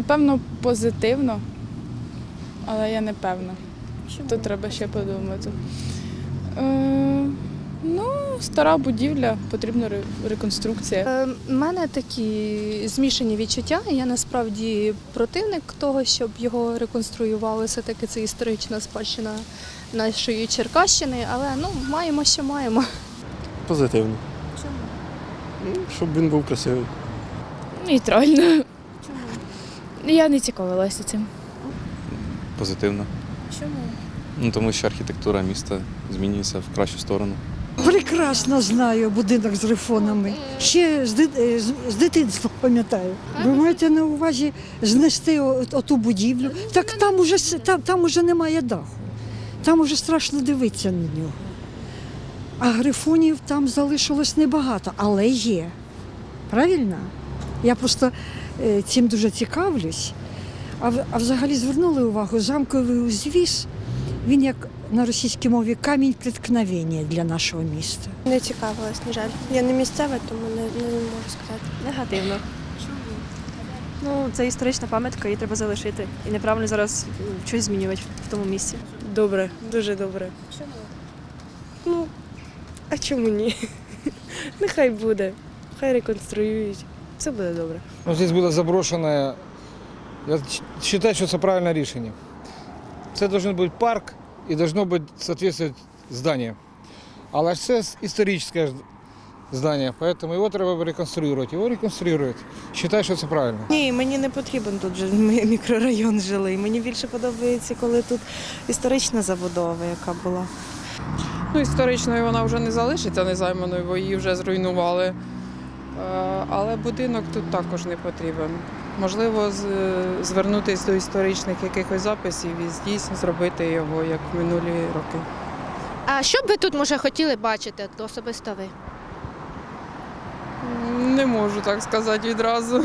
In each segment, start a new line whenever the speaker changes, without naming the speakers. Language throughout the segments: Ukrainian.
Напевно, позитивно, але я не певна. Тут треба ще подумати. Е, ну, стара будівля, потрібна ре- реконструкція.
Е, У мене такі змішані відчуття. Я насправді противник того, щоб його реконструювали. Все-таки це історична спадщина нашої Черкащини, але ну маємо, що маємо.
Позитивно. Ну, Щоб він був красивий.
Нейтрально. Я не цікавилася цим.
Позитивно.
Чому?
Ну тому що архітектура міста змінюється в кращу сторону.
Прекрасно знаю будинок з рифонами. Ще з, е, з- дитинства пам'ятаю. Ви маєте на увазі знести оту будівлю. Так там уже, там, там уже немає даху. Там уже страшно дивитися на нього. А грифонів там залишилось небагато, але є. Правильно? Я просто цим дуже цікавлюсь. А, а взагалі звернули увагу, замковий узвіз, він як на російській мові камінь преткновення для нашого міста.
Не цікавилась, на жаль. Я не місцева, тому не, не можу сказати.
Негативно. Ну, це історична пам'ятка, її треба залишити. І неправильно зараз щось змінювати в тому місці.
Добре, дуже добре.
Чому?
Ну, а чому ні? Нехай буде. Хай реконструюють Все буде добре.
Ну, здесь было заброшенное. Я ч- считаю, что это правильное решение. Це должен бути парк і должно бути соответствовать здание. Але ж це історичне здання, поэтому його треба реконструювати. Його реконструюють. Считаю, що це правильно.
Ні, мені не потрібен тут же мі- мікрорайон жилий. Мені більше подобається, коли тут історична забудова, яка була.
Ну, історичною вона вже не залишиться незайманою, бо її вже зруйнували. Е, Але будинок тут також не потрібен. Можливо, звернутися до історичних якихось записів і дійсно зробити його як в минулі роки.
А що б ви тут може хотіли бачити особисто ви?
Не можу так сказати відразу.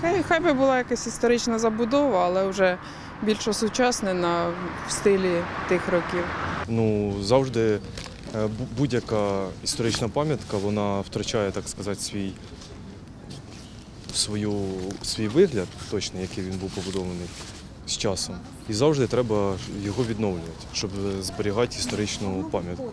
Хай, хай би була якась історична забудова, але вже більш осучаснена в стилі тих років.
Ну, завжди будь-яка історична пам'ятка, вона втрачає, так сказати, свій, свою, свій вигляд, точно, який він був побудований з часом. І завжди треба його відновлювати, щоб зберігати історичну пам'ятку.